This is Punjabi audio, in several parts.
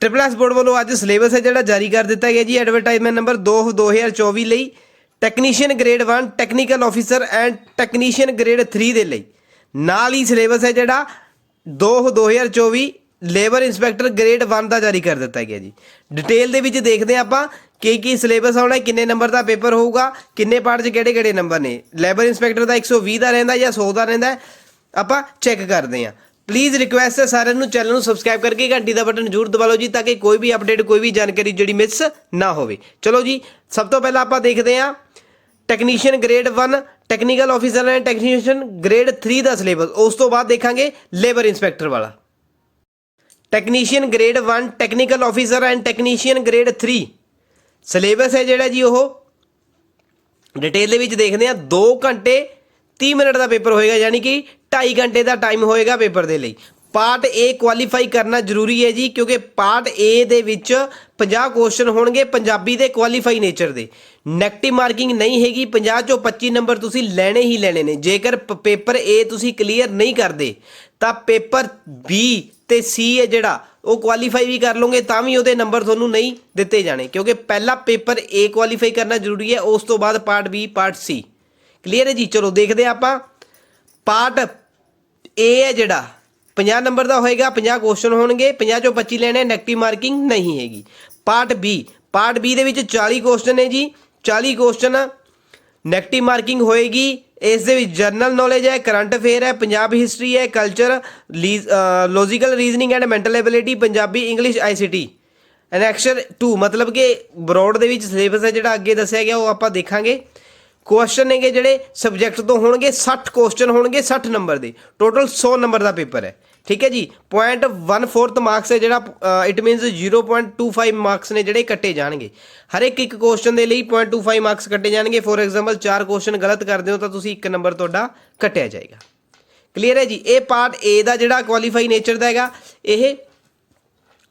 ਟ੍ਰਿਪਲ ਐਸ ਬੋਰਡ ਵੱਲੋਂ ਅੱਜ ਸਿਲੇਬਸ ਹੈ ਜਿਹੜਾ ਜਾਰੀ ਕਰ ਦਿੱਤਾ ਗਿਆ ਜੀ। ਐਡਵਰਟਾਈਜ਼ਮੈਂਟ ਨੰਬਰ 2 2024 ਲਈ technician grade 1 technical officer and technician grade 3 ਦੇ ਲਈ। ਨਾਲ ਹੀ ਸਿਲੇਬਸ ਹੈ ਜਿਹੜਾ 2 2024 ਲੇਬਰ ਇੰਸਪੈਕਟਰ ਗ੍ਰੇਡ 1 ਦਾ ਜਾਰੀ ਕਰ ਦਿੱਤਾ ਗਿਆ ਜੀ। ਡਿਟੇਲ ਦੇ ਵਿੱਚ ਦੇਖਦੇ ਹਾਂ ਆਪਾਂ ਕੀ ਕੀ ਸਿਲੇਬਸ ਆਉਣਾ, ਕਿੰਨੇ ਨੰਬਰ ਦਾ ਪੇਪਰ ਹੋਊਗਾ, ਕਿੰਨੇ ਪਾਰਟ 'ਚ ਕਿਹੜੇ ਕਿਹੜੇ ਨੰਬਰ ਨੇ। ਲੇਬਰ ਇੰਸਪੈਕਟਰ ਦਾ 120 ਦਾ ਰਹਿੰਦਾ ਜਾਂ 100 ਦਾ ਰਹਿੰਦਾ ਆਪਾਂ ਚੈੱਕ ਕਰਦੇ ਹਾਂ। ਪਲੀਜ਼ ਰਿਕੁਐਸਟ ਹੈ ਸਾਰਿਆਂ ਨੂੰ ਚੈਨਲ ਨੂੰ ਸਬਸਕ੍ਰਾਈਬ ਕਰਕੇ ਘੰਟੀ ਦਾ ਬਟਨ ਜ਼ਰੂਰ ਦਬਾ ਲਓ ਜੀ, ਤਾਂ ਕਿ ਕੋਈ ਵੀ ਅਪਡੇਟ ਕੋਈ ਵੀ ਜਾਣਕਾਰੀ ਜਿਹੜੀ ਮਿਸ ਨਾ ਹੋਵੇ। ਚਲੋ ਜੀ, ਸਭ ਤੋਂ ਪਹਿਲਾਂ ਆਪਾਂ ਦੇਖਦੇ ਹਾਂ technician grade 1 technical officer and technician grade 3 ਦਾ ਸਿਲੇਬਸ ਉਸ ਤੋਂ ਬਾਅਦ ਦੇਖਾਂਗੇ ਲੇਬਰ ਇੰਸਪੈਕਟਰ ਵਾਲਾ। Technician grade 1 technical officer and technician grade 3 syllabus ਹੈ ਜਿਹੜਾ ਜੀ ਉਹ। ਡਿਟੇਲ ਦੇ ਵਿੱਚ ਦੇਖਦੇ ਹਾਂ 2 ਘੰਟੇ 30 ਮਿੰਟ ਦਾ ਪੇਪਰ ਹੋਏਗਾ, ਯਾਨੀ ਕਿ 2.5 ਘੰਟੇ ਦਾ ਟਾਈਮ ਹੋਏਗਾ ਪੇਪਰ ਦੇ ਲਈ। ਪਾਰਟ A ਕੁਆਲੀਫਾਈ ਕਰਨਾ ਜ਼ਰੂਰੀ ਹੈ ਜੀ, ਕਿਉਂਕਿ ਪਾਰਟ A ਦੇ ਵਿੱਚ 50 ਕੁਐਸਚਨ ਹੋਣਗੇ ਪੰਜਾਬੀ ਦੇ ਕੁਆਲੀਫਾਈ ਨੇਚਰ ਦੇ। ਨੈਗੇਟਿਵ ਮਾਰਕਿੰਗ ਨਹੀਂ ਹੈਗੀ 50 ਚੋਂ 25 ਨੰਬਰ ਤੁਸੀਂ ਲੈਣੇ ਹੀ ਲੈਣੇ ਨੇ। ਜੇਕਰ ਪ- ਪੇਪਰ A ਤੁਸੀਂ ਕਲੀਅਰ ਨਹੀਂ ਕਰਦੇ, ਤਾਂ ਪੇਪਰ B ਤੇ C ਹੈ ਜਿਹੜਾ, ਉਹ ਕੁਆਲੀਫਾਈ ਵੀ ਕਰ ਲਓਗੇ, ਤਾਂ ਵੀ ਉਹਦੇ ਨੰਬਰ ਤੁਹਾਨੂੰ ਨਹੀਂ ਦਿੱਤੇ ਜਾਣੇ। ਕਿਉਂਕਿ ਪਹਿਲਾ ਪੇਪਰ A ਕੁਆਲੀਫਾਈ ਕਰਨਾ ਜ਼ਰੂਰੀ ਹੈ, ਉਸ ਤੋਂ ਬਾਅਦ part B, part C clear ਹੈ ਜੀ? ਚਲੋ ਦੇਖਦੇ ਹਾਂ ਆਪਾਂ। ਪਾਰਟ A ਹੈ ਜਿਹੜਾ। 50 ਨੰਬਰ ਦਾ ਹੋਏਗਾ 50 ਕੁਐਸਚਨ ਹੋਣਗੇ 50 ਚੋਂ 25 ਲੈਣੇ ਨੈਗੇਟਿਵ ਮਾਰਕਿੰਗ ਨਹੀਂ ਹੈਗੀ। ਪਾਰਟ B ਪਾਰਟ B ਦੇ ਵਿੱਚ 40 ਕੁਐਸਚਨ ਹੈ ਜੀ। 40 ਕੁਐਸਚਨ ਨੈਗੇਟਿਵ ਮਾਰਕਿੰਗ ਹੋਏਗੀ। ਇਸ ਦੇ ਵਿੱਚ ਜਨਰਲ ਨੌਲੇਜ ਹੈ ਕਰੰਟ ਅਫੇਅਰ ਹੈ, ਪੰਜਾਬ ਹਿਸਟਰੀ ਹੈ culture logical reasoning and mental ability Punjabi English ICT annexure 2 ਮਤਲਬ ਕਿ ਬਰੋਡ ਦੇ ਵਿੱਚ ਸਿਲੇਬਸ ਹੈ ਜਿਹੜਾ ਅੱਗੇ ਦੱਸਿਆ ਗਿਆ, ਉਹ ਆਪਾਂ ਦੇਖਾਂਗੇ। ਕੁਐਸਚਨ ਨੇਗੇ ਜਿਹੜੇ ਸਬਜੈਕਟ ਤੋਂ ਹੋਣਗੇ 60 ਕੁਐਸਚਨ ਹੋਣਗੇ 60 ਨੰਬਰ ਦੇ। ਟੋਟਲ 100 ਨੰਬਰ ਦਾ ਪੇਪਰ ਹੈ। ਠੀਕ ਹੈ ਜੀ? 0.14 ਮਾਰਕਸ ਹੈ ਜਿਹੜਾ ਇਟ ਮੀਨਸ 0.25 ਮਾਰਕਸ ਨੇ ਜਿਹੜੇ ਕੱਟੇ ਜਾਣਗੇ। ਹਰ ਇੱਕ ਇੱਕ ਕੁਐਸਚਨ ਦੇ ਲਈ 0.25 ਮਾਰਕਸ ਕੱਟੇ ਜਾਣਗੇ। ਫੋਰ ਐਗਜ਼ਾਮਪਲ ਚਾਰ ਕੁਐਸਚਨ ਗਲਤ ਕਰਦੇ ਹੋ ਤਾਂ ਤੁਸੀਂ ਇੱਕ ਨੰਬਰ ਤੁਹਾਡਾ ਕੱਟਿਆ ਜਾਏਗਾ। ਕਲੀਅਰ ਹੈ ਜੀ? ਇਹ ਪਾਰਟ A ਦਾ ਜਿਹੜਾ ਕੁਆਲੀਫਾਈ ਨੇਚਰ ਦਾ ਹੈਗਾ, ਇਹ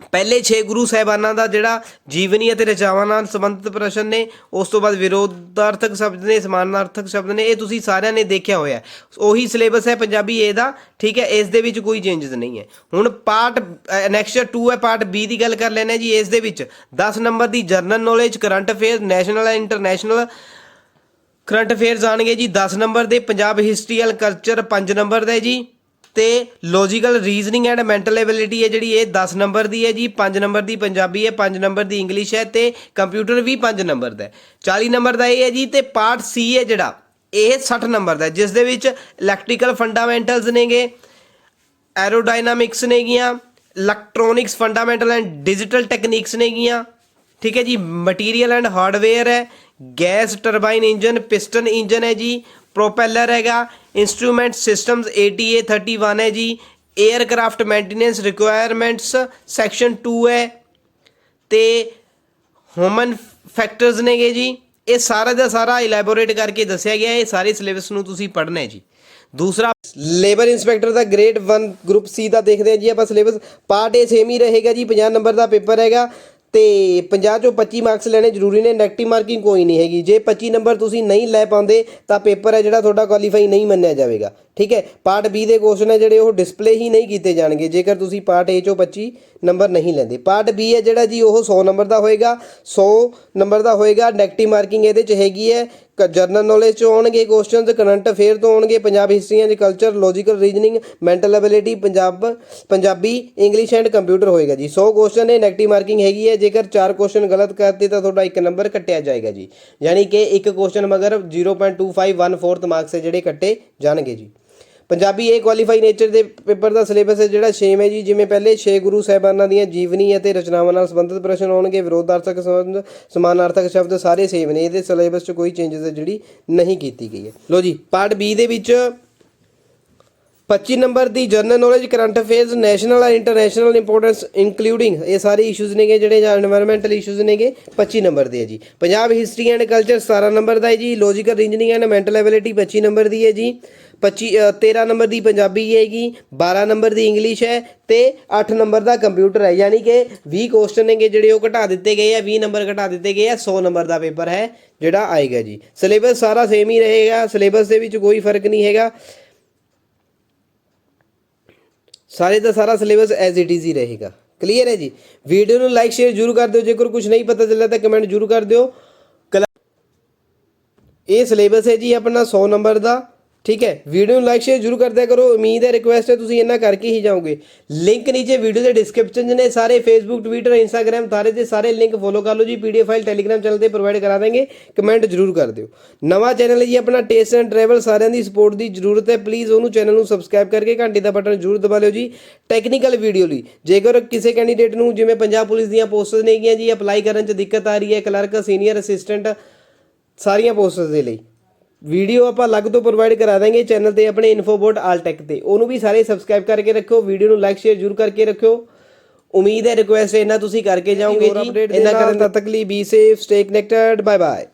ਪਹਿਲੇ 6 ਗੁਰੂ ਸਾਹਿਬਾਨਾਂ ਦਾ ਜਿਹੜਾ ਜੀਵਨੀ ਅਤੇ ਰਚਾਵਾਂ ਨਾਲ ਸੰਬੰਧਿਤ ਪ੍ਰਸ਼ਨ ਨੇ, ਉਸ ਤੋਂ ਬਾਅਦ ਵਿਰੋਧਾਰਥਕ ਸ਼ਬਦ ਨੇ, ਸਮਾਨਾਰਥਕ ਸ਼ਬਦ ਨੇ, ਇਹ ਤੁਸੀਂ ਸਾਰਿਆਂ ਨੇ ਦੇਖਿਆ ਹੋਇਆ ਉਹੀ ਸਿਲੇਬਸ ਹੈ ਪੰਜਾਬੀ ਏ ਦਾ, ਠੀਕ ਹੈ, ਇਸ ਦੇ ਵਿੱਚ ਕੋਈ ਚੇਂਜਸ ਨਹੀਂ ਹੈ। ਹੁਣ ਪਾਰਟ ਨੈਕਸਟ 2 ਹੈ ਪਾਰਟ ਬੀ ਦੀ ਗੱਲ ਕਰ ਲੈਣਾ ਜੀ, ਇਸ ਦੇ ਵਿੱਚ 10 number the general knowledge current affair national and international current affairs ਜਾਣਗੇ ਜੀ। 10 ਨੰਬਰ ਦੇ Punjab history and culture 5 number ਦਾ ਜੀ। ਤੇ logical reasoning and mental ability ਹੈ ਜਿਹੜੀ ਇਹ 10 ਨੰਬਰ ਦੀ ਹੈ ਜੀ 5 ਨੰਬਰ ਦੀ ਪੰਜਾਬੀ ਹੈ 5 ਨੰਬਰ ਦੀ ਇੰਗਲਿਸ਼ ਹੈ ਤੇ ਕੰਪਿਊਟਰ ਵੀ 5 ਨੰਬਰ ਦਾ ਹੈ। 40 ਨੰਬਰ ਦਾ ਇਹ ਹੈ ਜੀ ਤੇ ਪਾਰਟ ਸੀ ਹੈ ਜਿਹੜਾ, ਇਹ 60 ਨੰਬਰ ਦਾ ਜਿਸ ਦੇ ਵਿੱਚ ਇਲੈਕਟ੍ਰੀਕਲ ਫੰਡਾਮੈਂਟਲਸ ਨੇਗੇ ਐਰੋਡਾਇਨਾਮਿਕਸ ਨੇਗੀਆਂ electronics fundamental and digital techniques ਨੇਗੀਆਂ, ਠੀਕ ਹੈ ਜੀ ਮਟੀਰੀਅਲ ਐਂਡ ਹਾਰਡਵੇਅਰ ਹੈ gas turbine engine piston engine ਹੈ ਜੀ ਪ੍ਰੋਪੈਲਰ ਹੈਗਾ ਇਨਸਟਰੂਮੈਂਟ ਸਿਸਟਮਸ ATA 31 ਹੈ ਜੀ 에ਅਰਕ੍ਰਾਫਟ ਮੇਨਟੇਨੈਂਸ ਰਿਕੁਆਇਰਮੈਂਟਸ ਸੈਕਸ਼ਨ 2 ਹੈ, ਤੇ ਹਿਊਮਨ ਫੈਕਟਰਸ ਨੇਗੇ ਜੀ, ਇਹ ਸਾਰਾ ਦਾ ਸਾਰਾ ਇਲੈਬੋਰੇਟ ਕਰਕੇ ਦੱਸਿਆ ਗਿਆ, ਇਹ ਸਾਰੇ ਸਿਲੇਬਸ ਨੂੰ ਤੁਸੀਂ ਪੜ੍ਹਨਾ ਹੈ ਜੀ। ਦੂਸਰਾ ਲੇਬਰ ਇੰਸਪੈਕਟਰ ਦਾ ਗ੍ਰੇਡ 1 ਗਰੁੱਪ ਸੀ ਦਾ ਦੇਖਦੇ ਹਾਂ ਜੀ ਆਪਾਂ ਸਿਲੇਬਸ ਪਾਰਟ ਏ ਸੇਮ ਹੀ ਰਹੇਗਾ ਜੀ 50 ਨੰਬਰ ਦਾ ਪੇਪਰ ਹੈਗਾ। ਤੇ 50 ਚੋਂ 25 ਮਾਰਕਸ ਲੈਣੇ ਜ਼ਰੂਰੀ ਨੇ ਨੈਗੇਟਿਵ ਮਾਰਕਿੰਗ ਕੋਈ ਨਹੀਂ ਹੈਗੀ। ਜੇ 25 ਨੰਬਰ ਤੁਸੀਂ ਨਹੀਂ ਲੈ ਪਾਉਂਦੇ, ਤਾਂ ਪੇਪਰ ਹੈ ਜਿਹੜਾ ਤੁਹਾਡਾ ਕੁਆਲੀਫਾਈ ਨਹੀਂ ਮੰਨਿਆ ਜਾਵੇਗਾ। ਠੀਕ ਹੈ? ਪਾਰਟ ਬੀ ਦੇ ਕੁਐਸਚਨ ਹੈ ਜਿਹੜੇ ਉਹ ਡਿਸਪਲੇ ਹੀ ਨਹੀਂ ਕੀਤੇ ਜਾਣਗੇ। ਜੇਕਰ ਤੁਸੀਂ ਪਾਰਟ ਏ ਚੋਂ 25 ਨੰਬਰ ਨਹੀਂ ਲੈਂਦੇ। ਪਾਰਟ ਬੀ ਹੈ ਜਿਹੜਾ ਜੀ ਉਹ 100 ਨੰਬਰ ਦਾ ਹੋਏਗਾ। 100 ਨੰਬਰ ਦਾ ਹੋਏਗਾ। ਨੈਗੇਟਿਵ ਮਾਰਕਿੰਗ ਇਹਦੇ ਚ ਹੈਗੀ ਹੈ। ਜਰਨਲ ਨੌਲੇਜ ਚ ਆਉਣਗੇ ਕੁਐਸਚਨਸ ਕਰੰਟ ਅਫੇਅਰ ਤੋਂ ਆਉਣਗੇ। Punjab history and culture logical reasoning mental ability Punjab, Punjabi English and computer ਹੋਏਗਾ ਜੀ। 100 ਕੁਐਸਚਨ ਨੇ ਨੈਗੇਟਿਵ ਮਾਰਕਿੰਗ ਹੈਗੀ ਹੈ। ਜੇਕਰ ਚਾਰ ਕੁਐਸਚਨ ਗਲਤ ਕਰਤੇ ਤਾਂ ਤੁਹਾਡਾ ਇੱਕ ਨੰਬਰ ਕੱਟਿਆ ਜਾਏਗਾ ਜੀ। ਯਾਨੀ ਕਿ ਇੱਕ ਕੁਐਸਚਨ ਮਗਰ 0.2514 ਮਾਰਕਸ ਹੈ ਜਿਹੜੇ ਕੱਟੇ ਜਾਣਗੇ ਜੀ। ਪੰਜਾਬੀ ਏ ਕੁਆਲੀਫਾਈ ਨੇਚਰ ਦੇ ਪੇਪਰ ਦਾ ਸਿਲੇਬਸ ਹੈ ਜਿਹੜਾ ਸੇਮ ਹੈ ਜੀ, ਜਿਵੇਂ ਪਹਿਲੇ 6 ਗੁਰੂ ਸਾਹਿਬਾਨਾਂ ਦੀਆਂ ਜੀਵਨੀ ਅਤੇ ਰਚਨਾਵਾਂ ਨਾਲ ਸੰਬੰਧਿਤ ਪ੍ਰਸ਼ਨ ਆਉਣਗੇ ਵਿਰੋਧਾਰਥਕ ਸੰਬੰਧ, ਸਮਾਨਾਰਥਕ ਸ਼ਬਦ ਸਾਰੇ ਸੇਮ ਨੇ, ਇਹਦੇ ਸਿਲੇਬਸ 'ਚ ਕੋਈ ਚੇਂਜਸ ਜਿਹੜੀ ਨਹੀਂ ਕੀਤੀ ਗਈ ਹੈ। ਲੋ ਜੀ ਪਾਰਟ ਬੀ ਦੇ ਵਿੱਚ 25 number the general knowledge current affairs national and international importance including ਇਹ ਸਾਰੇ ਇਸ਼ੂਜ਼ ਨੇਗੇ ਜਿਹੜੇ ਜਾਂ এনवायरमेंटਲ ਇਸ਼ੂਜ਼ ਨੇਗੇ 25 ਨੰਬਰ ਦੇ ਹੈ ਜੀ। Punjab history and culture 17 number ਦਾ ਹੈ ਜੀ logical reasoning and mental ability 25 number ਦੀ ਹੈ ਜੀ 25 13 ਨੰਬਰ ਦੀ ਪੰਜਾਬੀ ਹੈਗੀ 12 ਨੰਬਰ ਦੀ ਇੰਗਲਿਸ਼ ਹੈ ਤੇ 8 ਨੰਬਰ ਦਾ ਕੰਪਿਊਟਰ ਹੈ। ਯਾਨੀ ਕਿ 20 ਕੁਐਸਚਨ ਨੇਗੇ ਜਿਹੜੇ ਉਹ ਘਟਾ ਦਿੱਤੇ ਗਏ ਆ 20 ਨੰਬਰ ਘਟਾ ਦਿੱਤੇ ਗਏ ਆ 100 ਨੰਬਰ ਦਾ ਪੇਪਰ ਹੈ ਜਿਹੜਾ ਆਏਗਾ ਜੀ। ਸਿਲੇਬਸ ਸਾਰਾ ਸੇਮ ਹੀ ਰਹੇਗਾ ਸਿਲੇਬਸ ਦੇ ਵਿੱਚ ਕੋਈ ਫ਼ਰਕ ਨਹੀਂ ਹੈਗਾ। ਸਾਰੇ ਦਾ ਸਾਰਾ ਸਿਲੇਬਸ ਐਜ਼ ਇਟ ਇਜ਼ ਹੀ ਰਹੇਗਾ। ਕਲੀਅਰ ਹੈ ਜੀ? ਵੀਡੀਓ ਨੂੰ ਲਾਈਕ ਸ਼ੇਅਰ ਜਰੂਰ ਕਰ ਦਿਓ। ਜੇਕਰ ਕੁਝ ਨਹੀਂ ਪਤਾ ਚੱਲਿਆ ਤਾਂ ਕਮੈਂਟ ਜਰੂਰ ਕਰ ਦਿਓ। ਕਲਾ- ਇਹ ਸਿਲੇਬਸ ਹੈ ਜੀ ਆਪਣਾ 100 ਨੰਬਰ ਦਾ। ਠੀਕ ਹੈ ਵੀਡੀਓ ਨੂੰ ਲਾਈਕ ਸ਼ੇਅਰ ਜਰੂਰ ਕਰਦਿਆ ਕਰੋ। ਉਮੀਦ ਹੈ ਰਿਕੁਐਸਟ ਹੈ, ਤੁਸੀਂ ਇੰਨਾ ਕਰਕੇ ਹੀ ਜਾਓਗੇ। ਲਿੰਕ ਨੀਚੇ ਵੀਡੀਓ ਦੇ ਡਿਸਕ੍ਰਿਪਸ਼ਨ 'ਚ ਨੇ, ਸਾਰੇ ਫੇਸਬੁੱਕ ਟਵਿੱਟਰ ਇੰਸਟਾਗ੍ਰam ਸਾਰੇ ਦੇ ਸਾਰੇ ਲਿੰਕ ਫੋਲੋ ਕਰ ਲਓ ਜੀ। ਪੀਡੀਐਫ ਫਾਈਲ ਟੈਲੀਗ੍ਰਾਮ ਚੈਨਲ ਤੇ ਪ੍ਰੋਵਾਈਡ ਕਰਾ ਦਾਂਗੇ। ਕਮੈਂਟ ਜਰੂਰ ਕਰ ਦਿਓ। ਨਵਾਂ ਚੈਨਲ ਹੈ ਜੀ ਆਪਣਾ ਟੇਸਟ ਐਂਡ ਟਰੈਵਲ ਸਾਰਿਆਂ ਦੀ ਸਪੋਰਟ ਦੀ ਜ਼ਰੂਰਤ ਹੈ। ਪਲੀਜ਼ ਉਹਨੂੰ ਚੈਨਲ ਨੂੰ ਸਬਸਕ੍ਰਾਈਬ ਕਰਕੇ ਘੰਟੀ ਦਾ ਬਟਨ ਜਰੂਰ ਦਬਾ ਲਿਓ ਜੀ। ਟੈਕਨੀਕਲ ਵੀਡੀਓ ਲਈ। ਜੇਕਰ ਕਿਸੇ ਕੈਂਡੀਡੇਟ ਨੂੰ ਜਿਵੇਂ ਪੰਜਾਬ ਪੁਲਿਸ ਦੀਆਂ ਪੋਸਟਸ ਨੇਗੀਆਂ ਜੀ ਅਪਲਾਈ ਕਰਨ 'ਚ ਦਿੱਕਤ ਆ ਰਹੀ ਹੈ ਕਲਰਕ ਸੀਨੀਅਰ ਅਸਿਸਟੈਂਟ ਸਾਰੀਆਂ ਪੋਸਟਸ ਦੇ ਲਈ। ਵੀਡੀਓ ਆਪਾਂ ਅਲੱਗ ਤੋਂ ਪ੍ਰੋਵਾਈਡ ਕਰਾ ਦਾਂਗੇ ਚੈਨਲ ਤੇ ਆਪਣੇ ਇਨਫੋਬੋਟ ਆਲਟੈਕ ਤੇ। ਉਹਨੂੰ ਵੀ ਸਾਰੇ ਸਬਸਕ੍ਰਾਈਬ ਕਰਕੇ ਰੱਖਿਓ ਵੀਡੀਓ ਨੂੰ ਲਾਈਕ ਸ਼ੇਅਰ ਜਰੂਰ ਕਰਕੇ ਰੱਖਿਓ। ਉਮੀਦ ਹੈ ਰਿਕੁਐਸਟ ਇਹਨਾਂ ਤੁਸੀਂ ਕਰਕੇ ਜਾਓਗੇ ਜੀ। ਇਹਨਾਂ ਕਰਨ ਤੱਕ ਲਈ be safe stay connected bye bye